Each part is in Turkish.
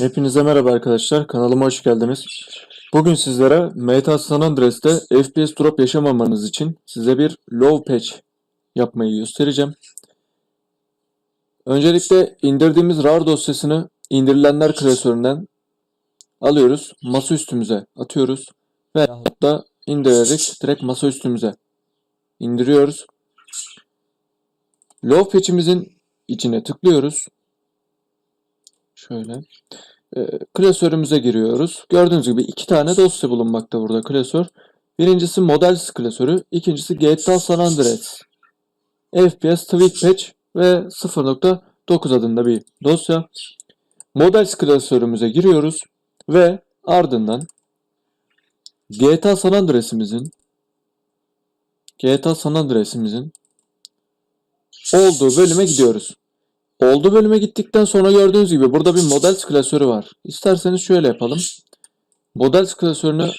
Hepinize merhaba arkadaşlar. Kanalıma hoş geldiniz. Bugün sizlere Meta San Andreas'te FPS drop yaşamamanız için size bir low patch yapmayı göstereceğim. Öncelikle indirdiğimiz RAR dosyasını indirilenler klasöründen alıyoruz. Masa üstümüze atıyoruz. Ve da indirerek direkt masa üstümüze indiriyoruz. Low patch'imizin içine tıklıyoruz. Şöyle. E, klasörümüze giriyoruz. Gördüğünüz gibi iki tane dosya bulunmakta burada klasör. Birincisi Models klasörü, ikincisi GTA San Andreas. FPS Tweak Patch ve 0.9 adında bir dosya. Models klasörümüze giriyoruz ve ardından GTA San Andreas'imizin GTA San Andreas'imizin olduğu bölüme gidiyoruz. Oldu bölüme gittikten sonra gördüğünüz gibi burada bir models klasörü var. İsterseniz şöyle yapalım. Models klasörünü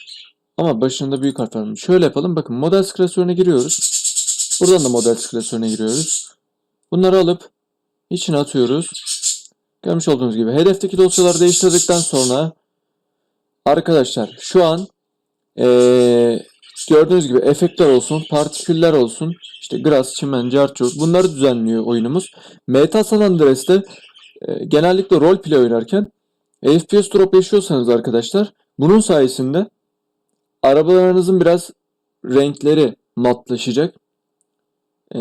ama başında büyük harf var. Şöyle yapalım. Bakın models klasörüne giriyoruz. Buradan da models klasörüne giriyoruz. Bunları alıp içine atıyoruz. Görmüş olduğunuz gibi hedefteki dosyaları değiştirdikten sonra arkadaşlar şu an eee, gördüğünüz gibi efektler olsun, partiküller olsun, işte grass, çimen, carçurt bunları düzenliyor oyunumuz. Meta San Andreas'te e, genellikle roleplay oynarken FPS drop yaşıyorsanız arkadaşlar bunun sayesinde arabalarınızın biraz renkleri matlaşacak. E,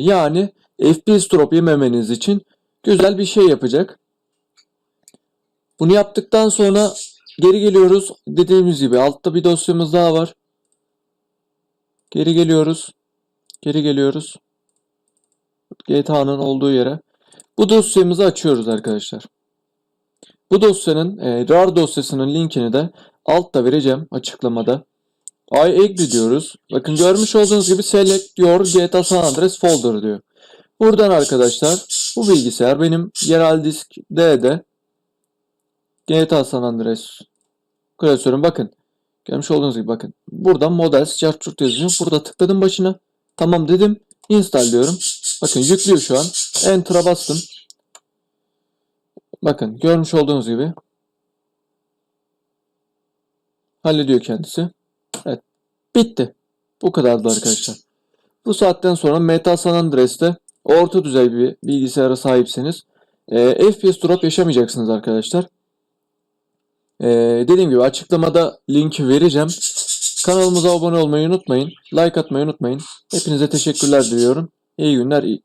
yani FPS drop yememeniz için güzel bir şey yapacak. Bunu yaptıktan sonra geri geliyoruz. Dediğimiz gibi altta bir dosyamız daha var. Geri geliyoruz. Geri geliyoruz. GTA'nın olduğu yere. Bu dosyamızı açıyoruz arkadaşlar. Bu dosyanın e, RAR dosyasının linkini de altta vereceğim açıklamada. I agree diyoruz. Bakın görmüş olduğunuz gibi select your GTA San Andreas folder diyor. Buradan arkadaşlar bu bilgisayar benim yerel disk D'de GTA San Andreas klasörüm bakın. Görmüş olduğunuz gibi bakın. Buradan models chart yazıyor. Burada tıkladım başına. Tamam dedim. Install diyorum. Bakın yüklüyor şu an. Enter'a bastım. Bakın görmüş olduğunuz gibi. Hallediyor kendisi. Evet. Bitti. Bu kadardı arkadaşlar. Bu saatten sonra Meta San Andreas'te orta düzey bir bilgisayara sahipseniz e, FPS drop yaşamayacaksınız arkadaşlar. E, dediğim gibi açıklamada linki vereceğim. Kanalımıza abone olmayı unutmayın. Like atmayı unutmayın. Hepinize teşekkürler diliyorum. İyi günler. iyi-